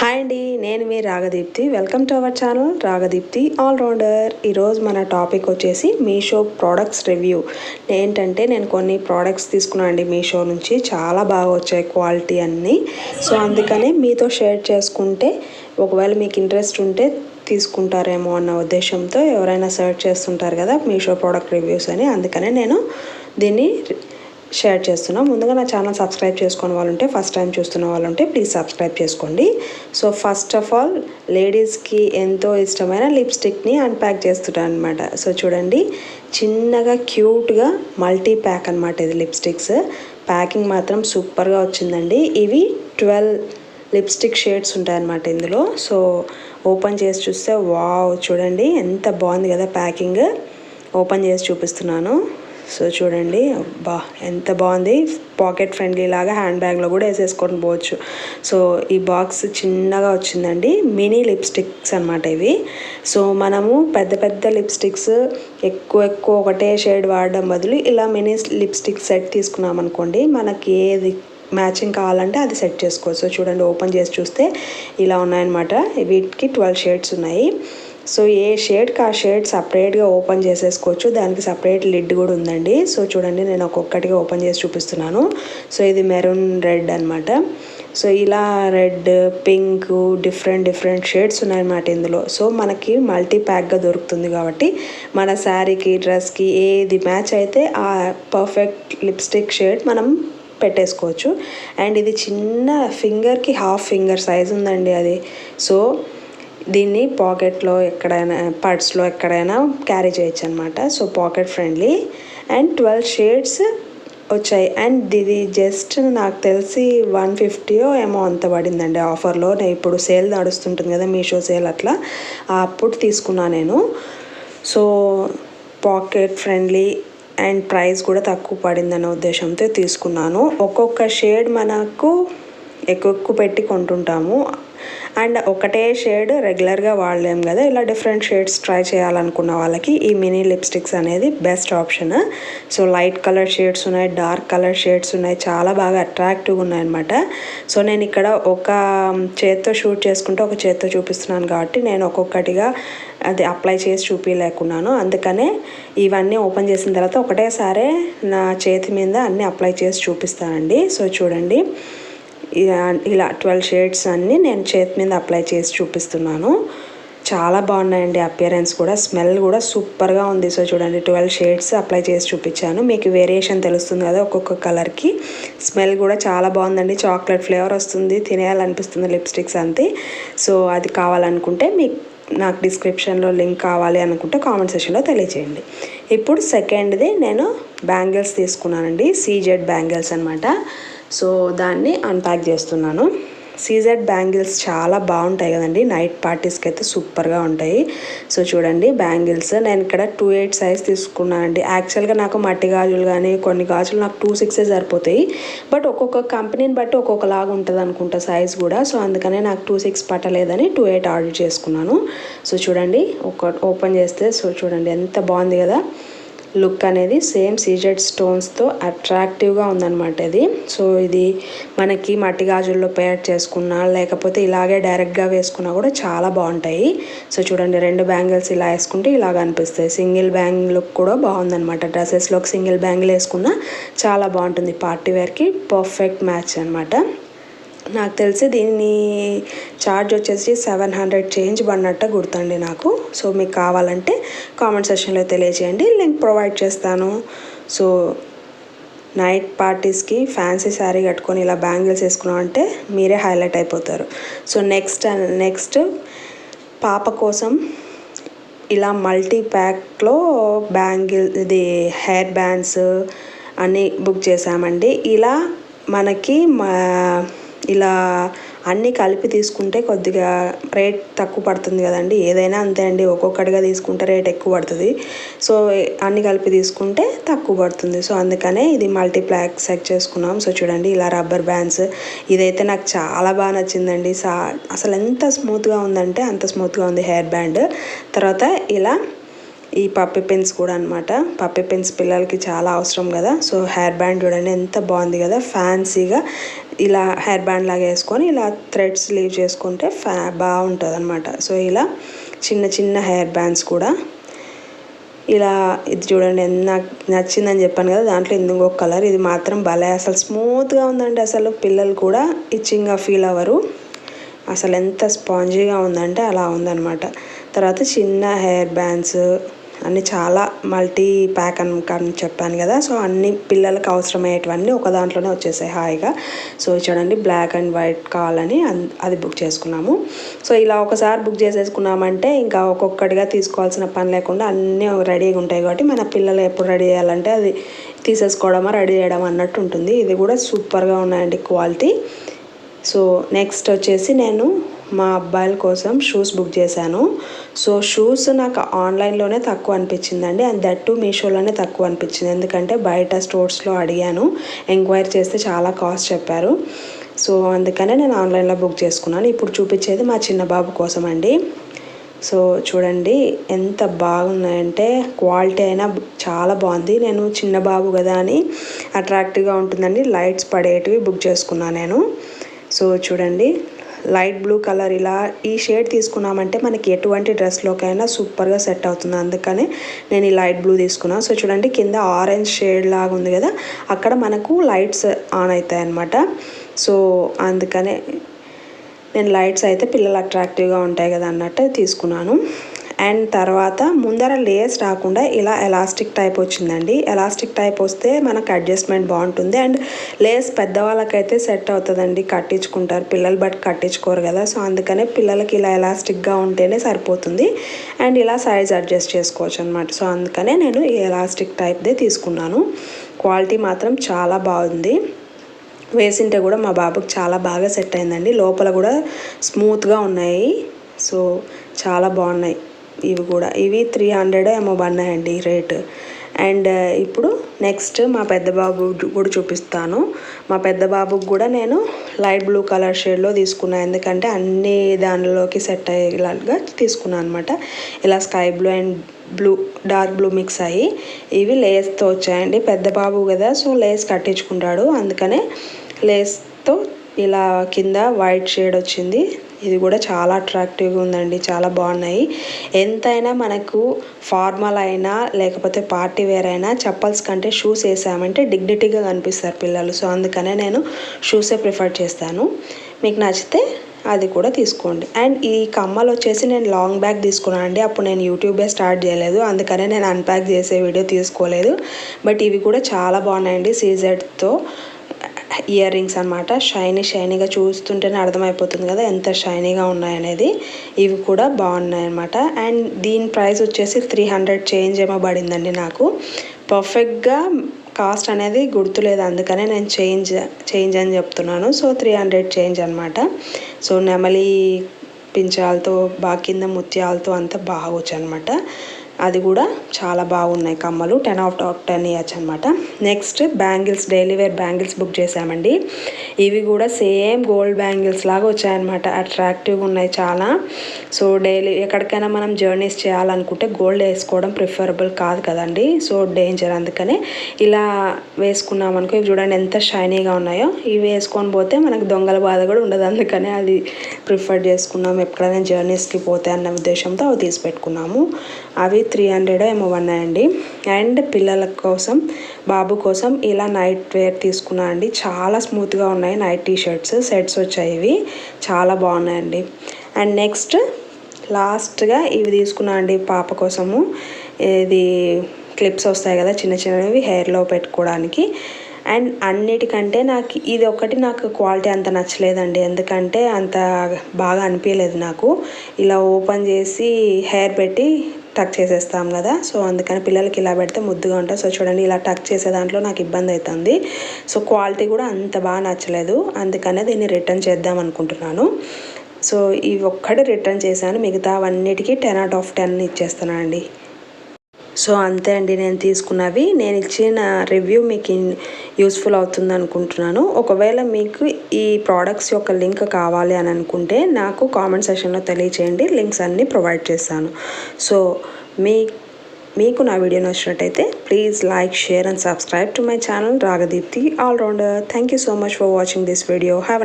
Hi అండి నేను మీ Ragadeepthi. Welcome to our channel Ragadeepthi allrounder ఈరోజు మన టాపిక్ వచ్చేసి మీషో ప్రోడక్ట్స్ రివ్యూ. ఏంటంటే నేను కొన్ని ప్రోడక్ట్స్ తీసుకున్నాను అండి మీషో నుంచి. చాలా బాగా వచ్చాయి క్వాలిటీ అన్నీ. సో అందుకనే మీతో షేర్ చేసుకుంటే ఒకవేళ మీకు ఇంట్రెస్ట్ ఉంటే తీసుకుంటారేమో అన్న ఉద్దేశంతో ఎవరైనా సెర్చ్ చేస్తుంటారు కదా మీషో ప్రోడక్ట్ రివ్యూస్ అని. అందుకనే నేను దీన్ని షేర్ చేస్తున్నాం. ముందుగా నా ఛానల్ సబ్స్క్రైబ్ చేసుకున్న వాళ్ళు ఉంటే ఫస్ట్ టైం చూస్తున్న వాళ్ళు ఉంటే ప్లీజ్ సబ్స్క్రైబ్ చేసుకోండి. సో ఫస్ట్ ఆఫ్ ఆల్ లేడీస్కి ఎంతో ఇష్టమైన లిప్స్టిక్ని అన్ప్యాక్ చేస్తుంటాను అనమాట సో చూడండి చిన్నగా క్యూట్గా మల్టీ ప్యాక్ అనమాట ఇది లిప్స్టిక్స్. ప్యాకింగ్ మాత్రం సూపర్గా వచ్చిందండి. ఇవి ట్వెల్వ్ లిప్స్టిక్ షేడ్స్ ఉంటాయన్నమాట ఇందులో. సో ఓపెన్ చేసి చూస్తే వావ్ చూడండి ఎంత బాగుంది కదా ప్యాకింగ్. ఓపెన్ చేసి చూపిస్తున్నాను. సో చూడండి బా ఎంత బాగుంది. పాకెట్ ఫ్రెండ్లీ లాగా హ్యాండ్ బ్యాగ్లో కూడా వేసేసుకొని పోవచ్చు. సో ఈ బాక్స్ చిన్నగా వచ్చిందండి. మినీ లిప్స్టిక్స్ అనమాట ఇవి. సో మనము పెద్ద పెద్ద లిప్స్టిక్స్ ఎక్కువ ఎక్కువ ఒకటే షేడ్ వాడడం బదులు ఇలా మినీ లిప్స్టిక్ సెట్ తీసుకున్నాం అనుకోండి మనకి ఏది మ్యాచింగ్ కావాలంటే అది సెట్ చేసుకోవచ్చు. చూడండి ఓపెన్ చేసి చూస్తే ఇలా ఉన్నాయన్నమాట. వీటికి ట్వెల్వ్ షేడ్స్ ఉన్నాయి. సో ఏ షేడ్కి ఆ షేడ్ సపరేట్గా ఓపెన్ చేసేసుకోవచ్చు. దానికి సపరేట్ లిడ్ కూడా ఉందండి. సో చూడండి నేను ఒక్కొక్కటిగా ఓపెన్ చేసి చూపిస్తున్నాను. సో ఇది మెరూన్ రెడ్ అనమాట సో ఇలా red pink different different shades ఉన్నాయన్నమాట ఇందులో. సో మనకి మల్టీ ప్యాక్గా దొరుకుతుంది కాబట్టి మన శారీకి డ్రెస్కి ఏది మ్యాచ్ అయితే ఆ పర్ఫెక్ట్ లిప్స్టిక్ షేడ్ మనం పెట్టేసుకోవచ్చు. అండ్ ఇది చిన్న ఫింగర్కి హాఫ్ ఫింగర్ సైజ్ ఉందండి అది. సో దీన్ని పాకెట్లో ఎక్కడైనా పర్స్లో ఎక్కడైనా క్యారీ చేయొచ్చు అనమాట so pocket friendly. And twelve shades వచ్చాయి. అండ్ ఇది జస్ట్ నాకు తెలిసి వన్ ఫిఫ్టీయో ఏమో అంత పడిందండి ఆఫర్లో. నేను ఇప్పుడు సేల్ నడుస్తుంటుంది కదా మీషో సేల్ అట్లా. అప్పుడు తీసుకున్నా నేను. So pocket friendly and price కూడా తక్కువ పడిందనే ఉద్దేశంతో తీసుకున్నాను. ఒక్కొక్క షేడ్ మనకు ఎక్కువ ఎక్కువ పెట్టి కొంటుంటాము. అండ్ ఒకటే షేడ్ రెగ్యులర్గా వాడలేము కదా. ఇలా డిఫరెంట్ షేడ్స్ ట్రై చేయాలనుకున్న వాళ్ళకి ఈ మినీ లిప్స్టిక్స్ అనేది best option. So light colour shades ఉన్నాయి డార్క్ కలర్ షేడ్స్ ఉన్నాయి చాలా బాగా అట్రాక్టివ్గా ఉన్నాయన్నమాట. సో నేను ఇక్కడ ఒక చేత్తో షూట్ చేసుకుంటే ఒక చేత్తో చూపిస్తున్నాను కాబట్టి నేను ఒక్కొక్కటిగా అది అప్లై చేసి చూపించలేకున్నాను అందుకనే ఇవన్నీ ఓపెన్ చేసిన తర్వాత ఒకటేసారి నా చేతి మీద అన్నీ అప్లై చేసి చూపిస్తానండి. సో చూడండి. ఇలా ట్వెల్వ్ షేడ్స్ అన్నీ నేను చేతి మీద అప్లై చేసి చూపిస్తున్నాను. చాలా బాగున్నాయండి అపియరెన్స్ కూడా. స్మెల్ కూడా సూపర్గా ఉంది. సో చూడండి ట్వెల్వ్ షేడ్స్ అప్లై చేసి చూపించాను. మీకు వేరియేషన్ తెలుస్తుంది కదా ఒక్కొక్క కలర్కి. స్మెల్ కూడా చాలా బాగుందండి. చాక్లెట్ ఫ్లేవర్ వస్తుంది. తినేయాలనిపిస్తుంది లిప్స్టిక్స్ అంతే. సో అది కావాలనుకుంటే మీకు నాకు డిస్క్రిప్షన్లో లింక్ కావాలి అనుకుంటే కామెంట్ సెషన్లో తెలియజేయండి ఇప్పుడు సెకండ్ది నేను బ్యాంగిల్స్ తీసుకున్నానండి. సీజెడ్ బ్యాంగిల్స్ అనమాట సో దాన్ని అన్ప్యాక్ చేస్తున్నాను. సీజెడ్ బ్యాంగిల్స్ చాలా బాగుంటాయి కదండి. నైట్ పార్టీస్కి అయితే సూపర్గా ఉంటాయి. సో చూడండి బ్యాంగిల్స్ నేను ఇక్కడ టూ ఎయిట్ సైజ్ తీసుకున్నాను అండి. యాక్చువల్గా నాకు మట్టి గాజులు కానీ కొన్ని గాజులు నాకు టూ సిక్సే సరిపోతాయి. బట్ ఒక్కొక్క కంపెనీని బట్టి ఒక్కొక్కలాగా ఉంటుంది అనుకుంటా సైజ్ కూడా. సో అందుకనే నాకు టూ సిక్స్ పట్టలేదని టూ ఎయిట్ ఆర్డర్ చేసుకున్నాను. సో చూడండి ఒక ఓపెన్ చేస్తే సో చూడండి ఎంత బాగుంది కదా. లుక్ అనేది సేమ్ సీజెడ్ స్టోన్స్తో అట్రాక్టివ్గా ఉందన్నమాట ఇది. సో ఇది మనకి మట్టి గాజుల్లో పేర్ చేసుకున్నా లేకపోతే ఇలాగే డైరెక్ట్గా వేసుకున్నా కూడా చాలా బాగుంటాయి. సో చూడండి రెండు బ్యాంగిల్స్ ఇలా వేసుకుంటే ఇలాగ అనిపిస్తాయి. సింగిల్ బ్యాంగ్ లుక్ కూడా బాగుందన్నమాట. డ్రెస్సెస్లోకి సింగిల్ బ్యాంగిల్ వేసుకున్నా చాలా బాగుంటుంది. పార్టీ వేర్కి పర్ఫెక్ట్ మ్యాచ్ అనమాట నాకు తెలిసి దీని ఛార్జ్ వచ్చేసి సెవెన్ హండ్రెడ్ చేంజ్ పడినట్టు గుర్తండి నాకు. సో మీకు కావాలంటే కామెంట్ సెషన్లో తెలియజేయండి. లింక్ ప్రొవైడ్ చేస్తాను. సో నైట్ పార్టీస్కి ఫ్యాన్సీ శారీ కట్టుకొని ఇలా బ్యాంగిల్స్ వేసుకున్నాం అంటే మీరే హైలైట్ అయిపోతారు. సో నెక్స్ట్ నెక్స్ట్ పాప కోసం ఇలా మల్టీ ప్యాక్లో బ్యాంగిల్ ఇది హెయిర్ బ్యాండ్స్ అన్నీ బుక్ చేసామండి ఇలా మనకి మా ఇలా అన్నీ కలిపి తీసుకుంటే కొద్దిగా రేట్ తక్కువ పడుతుంది కదండి. ఏదైనా అంతే అండి. ఒక్కొక్కటిగా తీసుకుంటే రేట్ ఎక్కువ పడుతుంది. సో అన్నీ కలిపి తీసుకుంటే తక్కువ పడుతుంది. సో అందుకనే ఇది మల్టీప్లాక్ సెట్ చేసుకున్నాం. సో చూడండి ఇలా రబ్బర్ బ్యాండ్స్. ఇదైతే నాకు చాలా బాగా నచ్చిందండి. సా అసలు ఎంత స్మూత్గా ఉందంటే అంత స్మూత్గా ఉంది హెయిర్ బ్యాండ్. తర్వాత ఇలా ఈ పప్పి పెన్స్ కూడా అనమాట పప్పి పెన్స్ పిల్లలకి చాలా అవసరం కదా. సో హెయిర్ బ్యాండ్ చూడండి ఎంత బాగుంది కదా. ఫ్యాన్సీగా ఇలా హెయిర్ బ్యాండ్ లాగా వేసుకొని ఇలా థ్రెడ్స్ లీవ్ చేసుకుంటే ఫ్యా బాగుంటుంది అనమాట సో ఇలా చిన్న చిన్న హెయిర్ బ్యాండ్స్ కూడా. ఇలా ఇది చూడండి నాకు నచ్చిందని చెప్పాను కదా. దాంట్లో ఇంకొక కలర్ ఇది మాత్రం భలే అసలు స్మూత్గా ఉందండి అసలు. పిల్లలు కూడా ఇచ్చింగ్గా ఫీల్ అవ్వరు. అసలు ఎంత స్పాంజీగా ఉందంటే అలా ఉందన్నమాట. తర్వాత చిన్న హెయిర్ బ్యాండ్స్ అన్నీ చాలా మల్టీ ప్యాక్ అని కానీ చెప్పాను కదా. సో అన్ని పిల్లలకు అవసరమయ్యేటివన్నీ ఒక దాంట్లోనే వచ్చేసాయి హాయిగా. సో చూడండి బ్లాక్ అండ్ వైట్ కావాలని అది బుక్ చేసుకున్నాము. సో ఇలా ఒకసారి బుక్ చేసేసుకున్నామంటే ఇంకా ఒక్కొక్కటిగా తీసుకోవాల్సిన పని లేకుండా అన్నీ రెడీగా ఉంటాయి కాబట్టి మన పిల్లలు ఎప్పుడు రెడీ చేయాలంటే అది తీసేసుకోవడమా రెడీ చేయడం అన్నట్టు ఉంటుంది. ఇది కూడా సూపర్గా ఉన్నాయండి క్వాలిటీ. సో నెక్స్ట్ వచ్చేసి నేను మా అబ్బాయిల కోసం షూస్ బుక్ చేశాను. సో షూస్ నాకు ఆన్లైన్లోనే తక్కువ అనిపించిందండి. అండ్ దట్ టు మీషోలోనే తక్కువ అనిపించింది. ఎందుకంటే బయట స్టోర్స్లో అడిగాను. ఎంక్వైరీ చేస్తే చాలా కాస్ట్ చెప్పారు. సో అందుకనే నేను ఆన్లైన్లో బుక్ చేసుకున్నాను. ఇప్పుడు చూపించేది మా చిన్న బాబు కోసం అండి. సో చూడండి ఎంత బాగున్నాయంటే క్వాలిటీ అయినా చాలా బాగుంది. నేను చిన్న బాబు కదా అని అట్రాక్టివ్గా ఉంటుందండి లైట్స్ పడేటివి బుక్ చేసుకున్నాను నేను. సో చూడండి లైట్ బ్లూ కలర్ ఇలా ఈ షేడ్ తీసుకున్నామంటే మనకి ఎటువంటి డ్రెస్లోకైనా సూపర్గా సెట్ అవుతుంది. అందుకనే నేను ఈ లైట్ బ్లూ తీసుకున్నాను సో చూడండి కింద ఆరెంజ్ షేడ్ లాగా ఉంది కదా అక్కడ మనకు లైట్స్ ఆన్ అవుతాయి అన్నమాట. సో అందుకనే నేను లైట్స్ అయితే పిల్లలు అట్రాక్టివ్గా ఉంటాయి కదా అన్నట్టు తీసుకున్నాను. అండ్ తర్వాత ముందర లేయర్స్ రాకుండా ఇలా ఎలాస్టిక్ టైప్ వచ్చిందండి. ఎలాస్టిక్ టైప్ వస్తే మనకు అడ్జస్ట్మెంట్ బాగుంటుంది. అండ్ లేయర్స్ పెద్దవాళ్ళకైతే సెట్ అవుతుందండి. కట్టించుకుంటారు. పిల్లలు బట్ కట్టించుకోరు కదా. సో అందుకనే పిల్లలకి ఇలా ఎలాస్టిక్గా ఉంటేనే సరిపోతుంది. అండ్ ఇలా సైజ్ అడ్జస్ట్ చేసుకోవచ్చు అనమాట సో అందుకనే నేను ఈ ఎలాస్టిక్ టైప్దే తీసుకున్నాను. క్వాలిటీ మాత్రం చాలా బాగుంది. వేసింటే కూడా మా బాబుకి చాలా బాగా సెట్ అయిందండి. లోపల కూడా స్మూత్గా ఉన్నాయి. సో చాలా బాగున్నాయి. ఇవి కూడా. ఇవి త్రీ హండ్రెడ్ ఏమో పన్నాయండి రేట్ అండ్ ఇప్పుడు నెక్స్ట్ మా పెద్ద బాబు కూడా చూపిస్తాను. మా పెద్ద బాబుకి కూడా నేను లైట్ బ్లూ కలర్ షేడ్లో తీసుకున్నాను ఎందుకంటే అన్ని దానిలోకి సెట్ అయ్యేలాగా తీసుకున్నాను అనమాట ఇలా sky blue and blue dark blue mix అయ్యి ఇవి లేస్తో వచ్చాయండి. పెద్ద బాబు కదా సో లేస్ కట్టించుకుంటాడు. అందుకనే లేస్తో ఇలా కింద వైట్ షేడ్ వచ్చింది. ఇది కూడా చాలా అట్రాక్టివ్గా ఉందండి చాలా బాగున్నాయి. ఎంతైనా మనకు ఫార్మల్ అయినా లేకపోతే పార్టీ వేర్ అయినా చప్పల్స్ కంటే షూస్ వేసామంటే డిగ్నిటీగా కనిపిస్తారు పిల్లలు. సో అందుకనే నేను షూసే ప్రిఫర్ చేస్తాను. మీకు నచ్చితే అది కూడా తీసుకోండి. అండ్ ఈ కమ్మలు వచ్చేసి నేను లాంగ్ బ్యాగ్ తీసుకున్నాను అండి. అప్పుడు నేను యూట్యూబే స్టార్ట్ చేయలేదు. అందుకనే నేను అన్ప్యాక్ చేసే వీడియో తీసుకోలేదు. బట్ ఇవి కూడా చాలా బాగున్నాయండి సీజెడ్తో ఇయర్ రింగ్స్ అనమాట షైనీ షైనీగా చూస్తుంటేనే అర్థమైపోతుంది కదా ఎంత షైనీగా ఉన్నాయనేది. ఇవి కూడా బాగున్నాయి అనమాట అండ్ దీని ప్రైస్ వచ్చేసి త్రీ హండ్రెడ్ చేంజ్ ఏమో పడిందండి నాకు. పర్ఫెక్ట్గా కాస్ట్ అనేది గుర్తులేదు అందుకనే నేను చేంజ్ చేంజ్ అని చెప్తున్నాను. సో త్రీ హండ్రెడ్ చేంజ్ అనమాట సో నెమలి పించాలతో బాగా కింద ముత్యాలతో అంతా బాగా అనమాట అది కూడా చాలా బాగున్నాయి కమ్మలు. Ten of top ten ears అనమాట next bangles daily wear bangles book చేసామండి. ఇవి కూడా సేమ్ గోల్డ్ బ్యాంగిల్స్ లాగా వచ్చాయన్నమాట. అట్రాక్టివ్గా ఉన్నాయి చాలా. సో డైలీ ఎక్కడికైనా మనం జర్నీస్ చేయాలనుకుంటే గోల్డ్ వేసుకోవడం ప్రిఫరబుల్ కాదు కదండి. సో డేంజర్ అందుకనే ఇలా వేసుకున్నాం అనుకో ఇవి చూడండి ఎంత షైనీగా ఉన్నాయో. ఇవి వేసుకొని పోతే మనకు దొంగల బాధ కూడా ఉండదు. అందుకనే అది ప్రిఫర్ చేసుకున్నాం. ఎప్పుడైనా జర్నీస్కి పోతే అన్న ఉద్దేశంతో అవి తీసి పెట్టుకున్నాము అవి త్రీ హండ్రెడ్ ఏమో ఉన్నాయండి అండ్ పిల్లల కోసం బాబు కోసం ఇలా నైట్ వేర్ తీసుకున్నా అండి. చాలా స్మూత్గా ఉన్నాయి నైట్ టీ షర్ట్స్ సెట్స్ వచ్చాయి ఇవి. చాలా బాగున్నాయండి. అండ్ నెక్స్ట్ లాస్ట్గా ఇవి తీసుకున్నా అండి పాప కోసము. ఇది క్లిప్స్ వస్తాయి కదా చిన్న చిన్నవి హెయిర్లో పెట్టుకోవడానికి. అండ్ అన్నిటికంటే నాకు ఇది ఒకటి నాకు క్వాలిటీ అంత నచ్చలేదండి. ఎందుకంటే అంత బాగా అనిపించలేదు నాకు. ఇలా ఓపెన్ చేసి హెయిర్ పెట్టి టక్ చేసేస్తాం కదా. సో అందుకని పిల్లలకి ఇలా పెడితే ముద్దుగా ఉంటుంది. సో చూడండి ఇలా టక్ చేసే దాంట్లో నాకు ఇబ్బంది అవుతుంది. సో క్వాలిటీ కూడా అంత బాగా నచ్చలేదు. అందుకనే దీన్ని రిటర్న్ చేద్దాం అనుకుంటున్నాను. సో ఇవి ఒక్కటి రిటర్న్ చేశాను. మిగతా అవన్నిటికీ టెన్ అవుట్ ఆఫ్ టెన్ ఇచ్చేస్తున్నానండి. సో అంతే అండి నేను తీసుకున్నవి. నేను ఇచ్చిన రివ్యూ మీకు యూస్ఫుల్ అవుతుంది అనుకుంటున్నాను. ఒకవేళ మీకు ఈ ప్రోడక్ట్స్ యొక్క లింక్ కావాలి అని అనుకుంటే నాకు కామెంట్ సెషన్లో తెలియచేయండి. లింక్స్ అన్నీ ప్రొవైడ్ చేస్తాను. సో మీ మీకు నా వీడియో నచ్చినట్టయితే please like share and subscribe to my channel. Ragadeepthi allrounder thank you so much for watching this video have